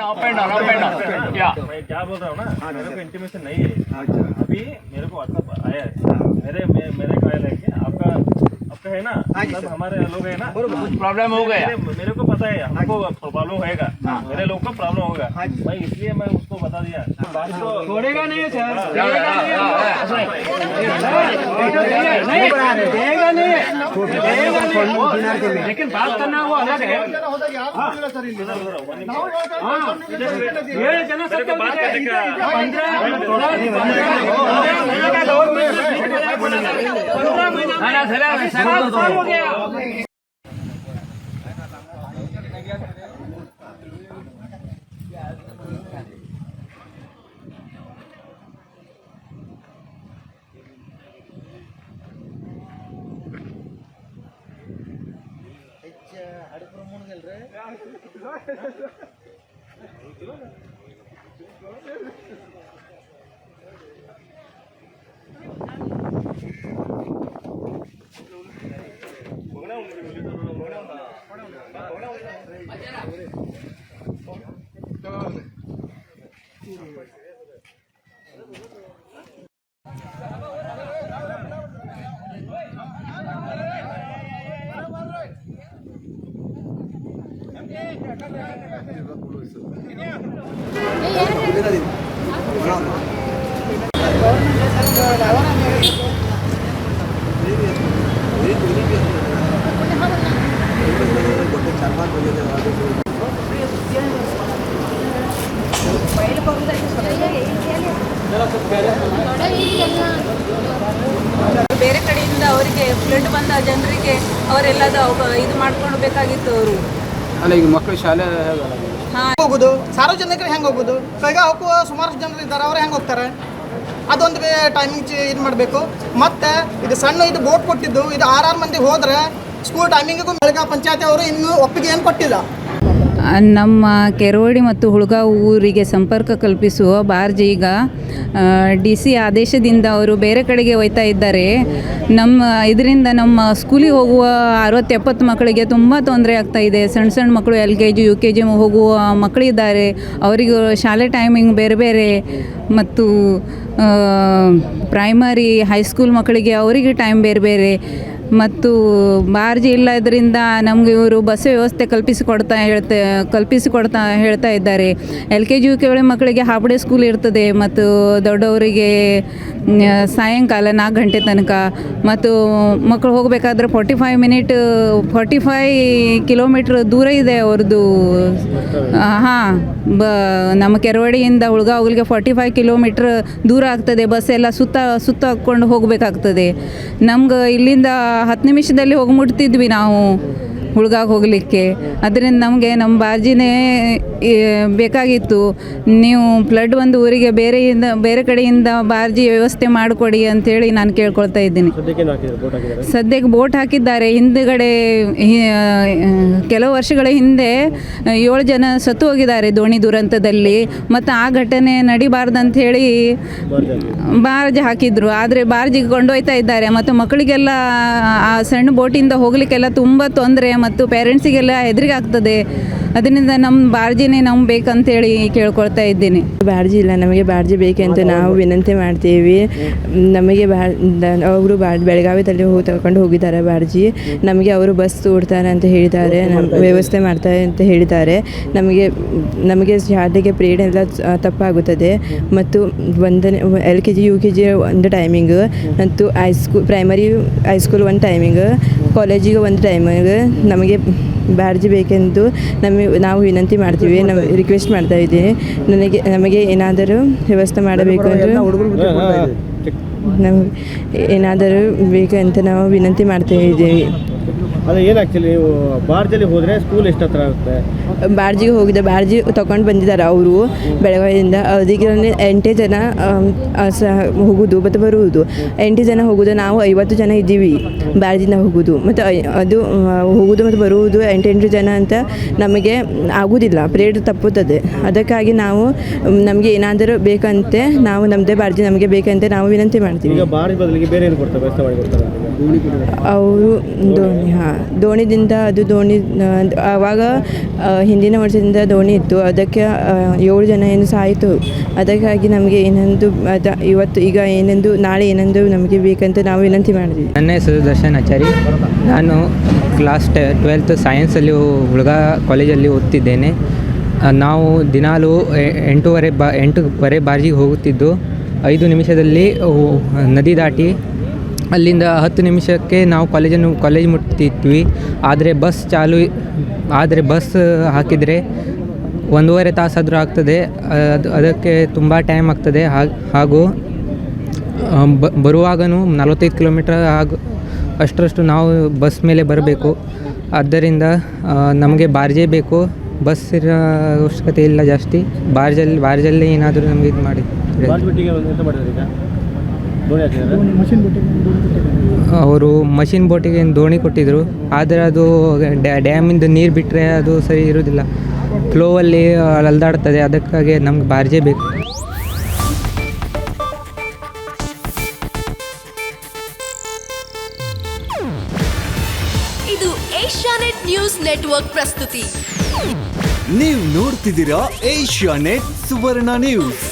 Up and down up and down या मैं क्या बोल रहा हूँ ना मेरे को इंटीमेशन नहीं है। अभी मेरे को व्हाट्सअप आया है। मेरे मेरे को आया है कि आपका आपका है ना? सब हमारे लोग है ना? कुछ प्रॉब्लम हो गया। मेरे, को पता है हमको प्रॉब्लम होएगा। मेरे लोग को प्रॉब्लम होगा। मैं इसलिए मैं उसको बता दिया। तो छोड़ेगा नहीं सर। लेकिन बात करना वो अलग है। ಏಳು सलाम सलाम सलाम हो गया அடுப்புற மூணு கல்ற साल हो गया ಬೇರೆ ಕಡೆಯಿಂದ ಅವರಿಗೆ ಫ್ಲಡ್ ಬಂದ ಜನರಿಗೆ ಅವರೆಲ್ಲದ ಅವ- ಇದು ಮಾಡ್ಕೊಂಡು ಬೇಕಾಗಿತ್ತು ಅವರು. ಅಲ್ಲ ಈಗ ಮಕ್ಕಳು ಶಾಲೆ ಹಾ. ಹೋಗುದು ಸಾರ್ವಜನಿಕರು ಹೆಂಗೆ ಹೋಗುದು? ಕೈಗ ಹೋಗುವ ಸುಮಾರು ಜನರು ಇದ್ದಾರೆ ಅವ್ರು ಹೆಂಗೆ ಹೋಗ್ತಾರೆ? ಅದೊಂದು ಟೈಮಿಂಗ್ ಇದು ಮಾಡಬೇಕು. ಮತ್ತೆ ಇದು ಸಣ್ಣ ಇದು ಬೋಟ್ ಕೊಟ್ಟಿದ್ದು ಇದು ಆರಾರು ಮಂದಿ ಹೋದ್ರೆ ಸ್ಕೂಲ್ ಟೈಮಿಂಗಿಗೂ ಬೆಳಗಾವಿ ಪಂಚಾಯತಿ ಅವರು ಇನ್ನೂ ಒಪ್ಪಿಗೆ ಏನು ಕೊಟ್ಟಿಲ್ಲ. ನಮ್ಮ ಕೆರೋಡಿ ಮತ್ತು ಹುಳ್ಗಾ ಊರಿಗೆ ಸಂಪರ್ಕ ಕಲ್ಪಿಸುವ ಬಾರ್ಜಿ ಈಗ ಡಿ ಸಿ ಆದೇಶದಿಂದ ಅವರು ಬೇರೆ ಕಡೆಗೆ ಒಯ್ತಾ ಇದ್ದಾರೆ. ನಮ್ಮ, ಇದರಿಂದ ನಮ್ಮ ಸ್ಕೂಲಿಗೆ ಹೋಗುವ ಅರವತ್ತು ಎಪ್ಪತ್ತು ಮಕ್ಕಳಿಗೆ ತುಂಬ ತೊಂದರೆ ಆಗ್ತಾ ಇದೆ. ಸಣ್ಣ ಸಣ್ಣ ಮಕ್ಕಳು L K G, U K G ಹೋಗುವ ಮಕ್ಕಳಿದ್ದಾರೆ. ಅವರಿಗೂ ಶಾಲೆ ಟೈಮಿಂಗ್ ಬೇರೆ ಬೇರೆ ಮತ್ತು ಪ್ರೈಮರಿ ಹೈಸ್ಕೂಲ್ ಮಕ್ಕಳಿಗೆ ಅವರಿಗೆ ಟೈಮ್ ಬೇರೆ ಬೇರೆ. ಮತ್ತು ಬಾರ್ಜಿ ಇಲ್ಲದ್ರಿಂದ ನಮಗೆ ಇವರು ಬಸ್ ವ್ಯವಸ್ಥೆ ಕಲ್ಪಿಸಿಕೊಡ್ತಾ ಹೇಳ್ತಾ ಕಲ್ಪಿಸಿಕೊಡ್ತಾ ಹೇಳ್ತಾ ಇದ್ದಾರೆ. L K G, U K ಮಕ್ಕಳಿಗೆ ಹಾಫ್ ಡೇ ಸ್ಕೂಲ್ ಇರ್ತದೆ ಮತ್ತು ದೊಡ್ಡವರಿಗೆ ಸಾಯಂಕಾಲ ನಾಲ್ಕು ಗಂಟೆ ತನಕ. ಮತ್ತು ಮಕ್ಕಳು ಹೋಗಬೇಕಾದ್ರೆ forty five minute forty five kilometre ದೂರ ಇದೆ ಅವ್ರದ್ದು. ಹಾಂ, ಬ, ನಮ್ಮ ಕೆರವಡಿಯಿಂದ ಅವ್ಳಿಗೆ ಫೋರ್ಟಿ ಫೈವ್ ಕಿಲೋಮೀಟ್ರ್ ದೂರ ಆಗ್ತದೆ. ಬಸ್ ಎಲ್ಲ ಸುತ್ತ ಸುತ್ತ ಹಾಕ್ಕೊಂಡು ಹೋಗಬೇಕಾಗ್ತದೆ. ನಮ್ಗೆ ಇಲ್ಲಿಂದ ಹತ್ತು ನಿಮಿಷದಲ್ಲಿ ಹೋಗಿ ಮುಟ್ತಿದ್ವಿ ನಾವು ಹುಳ್ಗಾಗ ಹೋಗಲಿಕ್ಕೆ. ಅದರಿಂದ ನಮಗೆ ನಮ್ಮ ಬಾಜಿನೇ ಬೇಕಾಗಿತ್ತು. ನೀವು ಫ್ಲಡ್ ಒಂದು ಊರಿಗೆ ಬೇರೆಯಿಂದ ಬೇರೆ ಕಡೆಯಿಂದ ಬಾರ್ಜಿ ವ್ಯವಸ್ಥೆ ಮಾಡಿಕೊಡಿ ಅಂತೇಳಿ ನಾನು ಕೇಳ್ಕೊಳ್ತಾ ಇದ್ದೀನಿ. ಸದ್ಯಕ್ಕೆ ಬೋಟ್ ಹಾಕಿದ್ದಾರೆ. ಹಿಂದುಗಡೆ ಕೆಲವು ವರ್ಷಗಳ ಹಿಂದೆ ಏಳು ಜನ ಸತ್ತು ಹೋಗಿದ್ದಾರೆ ದೋಣಿ ದುರಂತದಲ್ಲಿ. ಮತ್ತು ಆ ಘಟನೆ ನಡಿಬಾರ್ದಂತ ಹೇಳಿ ಬಾರ್ಜ್ ಹಾಕಿದ್ರು. ಆದರೆ ಬಾರ್ಜಿಗೆ ಕೊಂಡೊಯ್ತಾ ಇದ್ದಾರೆ. ಮತ್ತು ಮಕ್ಕಳಿಗೆಲ್ಲ ಆ ಸಣ್ಣ ಬೋಟಿಂದ ಹೋಗಲಿಕ್ಕೆಲ್ಲ ತುಂಬ ತೊಂದರೆ ಮತ್ತು ಪೇರೆಂಟ್ಸಿಗೆಲ್ಲ ಹೆದರಿಕೆ ಆಗ್ತದೆ. ಅದರಿಂದ ನಮ್ಮ ಬಾರ್ಜಿನೇ ನಮ್ಗೆ ಬೇಕಂತೇಳಿ ಕೇಳ್ಕೊಳ್ತಾ ಇದ್ದೀನಿ. ಬಾರ್ಜಿ ಇಲ್ಲ, ನಮಗೆ ಬಾರ್ಜಿ ಬೇಕೆಂತ ನಾವು ವಿನಂತಿ ಮಾಡ್ತೀವಿ. ನಮಗೆ ಬಾ ಅವರು ಬಾ ಬೆಳಗಾವಿದಲ್ಲಿ ಹೋಗಿ ತಗೊಂಡು ಹೋಗಿದ್ದಾರೆ ಬಾರ್ಜಿ. ನಮಗೆ ಅವರು ಬಸ್ ತೋಡ್ತಾರೆ ಅಂತ ಹೇಳಿದ್ದಾರೆ ನಮ್ಮ ವ್ಯವಸ್ಥೆ ಮಾಡ್ತಾರೆ ಅಂತ ಹೇಳಿದ್ದಾರೆ. ನಮಗೆ ನಮಗೆ ಶಾಲೆಗೆ ಪ್ರೇಡ್ ಎಲ್ಲ ತಪ್ಪಾಗುತ್ತದೆ. ಮತ್ತು ಒಂದನೇ L K G U K G ಒಂದು ಟೈಮಿಂಗ್ ಮತ್ತು high school primary high school ಒಂದು ಟೈಮಿಂಗ್ ಕಾಲೇಜಿಗೆ ಒಂದು ಟೈಮಿಗೆ ನಮಗೆ ಬ್ಯಾಡ್ಜ್ ಬೇಕೆಂದು ನಮಗೆ ನಾವು ವಿನಂತಿ ಮಾಡ್ತೀವಿ ನಮ್ಮ ರಿಕ್ವೆಸ್ಟ್ ಮಾಡ್ತಾ ಇದ್ದೀನಿ ನನಗೆ ನಮಗೆ ಏನಾದರೂ ವ್ಯವಸ್ಥೆ ಮಾಡಬೇಕು ಅಂದರೆ ನಮಗೆ ಏನಾದರೂ ಬೇಕಂತ ಅಂತ ನಾವು ವಿನಂತಿ ಮಾಡ್ತಾ ಇದ್ದೀವಿ. ಅದೇ ಏನು ಆ್ಯಕ್ಚುಲಿ ನೀವು ಬಾರ್ಜಲ್ಲಿ ಹೋದರೆ ಸ್ಕೂಲ್ ಎಷ್ಟು ಹತ್ರ ಆಗುತ್ತೆ? ಬಾರ್ಜಿಗೆ ಹೋಗಿದ್ದ. ಬಾರ್ಜಿ ತಗೊಂಡು ಬಂದಿದ್ದಾರೆ ಅವರು ಬೆಳಗಾವಿಯಿಂದ. ಅದಕ್ಕೆ ಎಂಟು ಜನ ಸಹ ಹೋಗುದು ಮತ್ತು ಬರುವುದು. ಎಂಟು ಜನ ಹೋಗುದು ನಾವು ಐವತ್ತು ಜನ ಇದ್ದೀವಿ ಬಾರ್ಜಿಂದ ಹೋಗುದು. ಮತ್ತು ಅದು ಹೋಗೋದು ಮತ್ತು ಬರುವುದು ಎಂಟೆಂಟು ಜನ ಅಂತ ನಮಗೆ ಆಗೋದಿಲ್ಲ. ಪ್ರೇಡ್ ತಪ್ಪುತ್ತದೆ. ಅದಕ್ಕಾಗಿ ನಾವು ನಮಗೆ ಏನಾದರೂ ಬೇಕಂತೆ ನಾವು ನಮ್ಮದೇ ಬಾರ್ಜಿ ನಮಗೆ ಬೇಕಂತೆ ನಾವು ವಿನಂತಿ ಮಾಡ್ತೀವಿ. ಈಗ ಬಾರ್ಜಿ ಬದಲಿಗೆ ಬೇರೆ ಏನು ಕೊಡ್ತಾರೆ ವ್ಯವಸ್ಥೆ ಮಾಡಿ ಕೊಡ್ತಾರೆ ಅವರು ದೋಣಿ ಹಾಂ, ದೋಣಿದಿಂದ ಅದು ದೋಣಿ ಆವಾಗ ಹಿಂದಿನ ವರ್ಷದಿಂದ ದೋಣಿ ಇತ್ತು. ಅದಕ್ಕೆ ಏಳು ಜನ ಏನು ಸಾಯಿತು. ಅದಕ್ಕಾಗಿ ನಮಗೆ ಏನೊಂದು ಅದ, ಇವತ್ತು ಈಗ ಏನೆಂದು ನಾಳೆ ಏನೆಂದು ನಮಗೆ ಬೇಕಂತ ನಾವು ವಿನಂತಿ ಮಾಡಿದ್ವಿ. ನನ್ನ ಹೆಸರು ದರ್ಶನ್ ಆಚಾರಿ. ನಾನು ಕ್ಲಾಸ್ ಟೆ ಟ್ವೆಲ್ತ್ ಸೈನ್ಸಲ್ಲಿ ಹುಡುಗ ಕಾಲೇಜಲ್ಲಿ ಓದ್ತಿದ್ದೇನೆ. ನಾವು ದಿನಾಲೂ ಎಂಟೂವರೆ ಬಾ ಎಂಟೂವರೆ ಬಾರ್ಜಿಗೆ ಹೋಗುತ್ತಿದ್ದು. ಐದು ನಿಮಿಷದಲ್ಲಿ ನದಿ ದಾಟಿ ಅಲ್ಲಿಂದ ಹತ್ತು ನಿಮಿಷಕ್ಕೆ ನಾವು ಕಾಲೇಜನ್ನು ಕಾಲೇಜ್ ಮುಟ್ತಿದ್ವಿ. ಆದರೆ ಬಸ್ ಚಾಲು ಆದರೆ ಬಸ್ ಹಾಕಿದರೆ ಒಂದೂವರೆ ತಾಸಾದರೂ ಆಗ್ತದೆ. ಅದು ಅದಕ್ಕೆ ತುಂಬ ಟೈಮ್ ಆಗ್ತದೆ. ಹಾಗೂ ಆ, ಬ ಬರುವಾಗನೂ ನಲವತ್ತೈದು ಕಿಲೋಮೀಟ್ರ್ ಹಾಗೂ ಅಷ್ಟರಷ್ಟು ನಾವು ಬಸ್ ಮೇಲೆ ಬರಬೇಕು. ಆದ್ದರಿಂದ ನಮಗೆ ಬಾರ್ಜೇ ಬೇಕು. ಬಸ್ ಇರೋ ಅವಶ್ಯಕತೆ ಇಲ್ಲ ಜಾಸ್ತಿ. ಬಾರ್ಜಲ್ಲಿ ಬಾರ್ಜಲ್ಲಿ ಏನಾದರೂ ನಮಗೆ ಇದು ಮಾಡಿ. ದೋಣಿ ಅವರು ಮಷಿನ್ ಬೋಟಿಗೆ ಏನು ದೋಣಿ ಕೊಟ್ಟಿದ್ದರು ಆದರೆ ಅದು ಡ್ಯಾ ಡ್ಯಾಮಿಂದ ನೀರು ಬಿಟ್ಟರೆ ಅದು ಸರಿ ಇರೋದಿಲ್ಲ. ಫ್ಲೋವಲ್ಲಿ ಅಲ್ದಾಡ್ತದೆ. ಅದಕ್ಕಾಗಿ ನಮ್ಗೆ ಬಾರ್ಜೆ ಬೇಕು. ಇದು ಏಷ್ಯಾನೆಟ್ ನ್ಯೂಸ್ ನೆಟ್ವರ್ಕ್ ಪ್ರಸ್ತುತಿ. ನೀವು ನೋಡ್ತಿದ್ದೀರಾ ಏಷ್ಯಾ ನೆಟ್ ಸುವರ್ಣ ನ್ಯೂಸ್.